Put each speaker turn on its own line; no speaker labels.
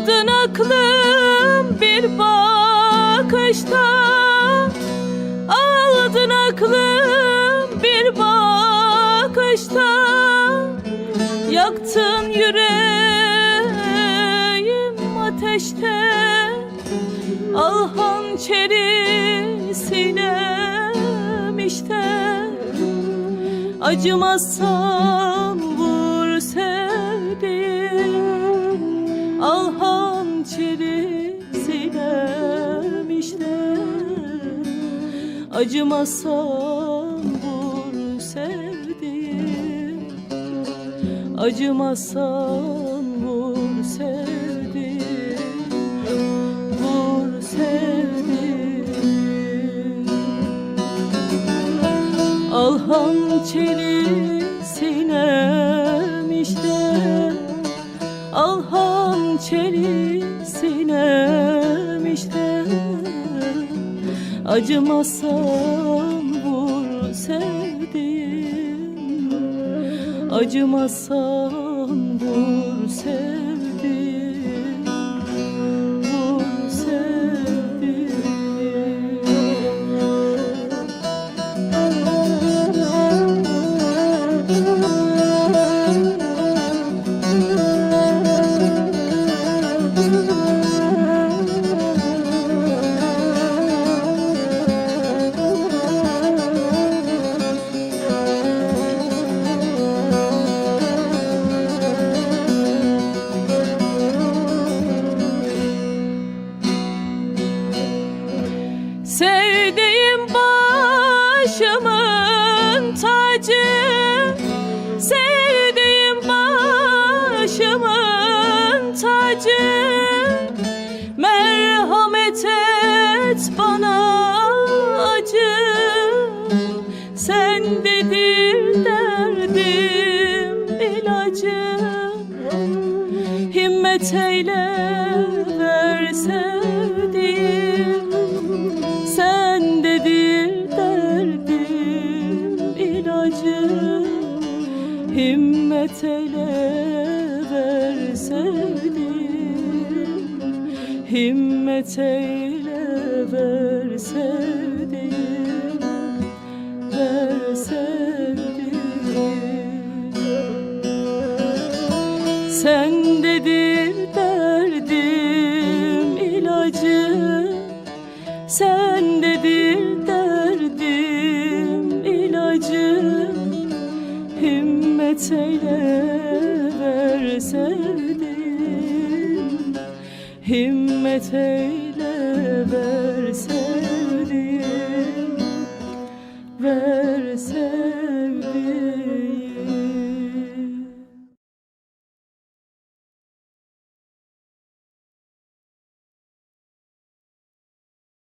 Aldın aklım bir bakışta. Aldın aklım bir bakışta. Yaktın yüreğim ateşte. Al hançeri sinem işte Acımazsan Acımazsan vur sevdiğim. Acımazsan vur sevdiğim. Vur sevdiğim. Al hançeri sinem işte. Al hançeri sinem işte Acımazsan vur sevdiğim Acımazsan vur sevdiğim başımın tacı Sevdiğim başımın tacı. Merhamet et bana acı Sendedir derdim ilacım Himmet eyle Himmet eyle ver sevdiğim Himmet eyle ver sevdiğim Eyle ver sevdiğim. Himmet eyle ver sevdiğim. Ver sevdiğim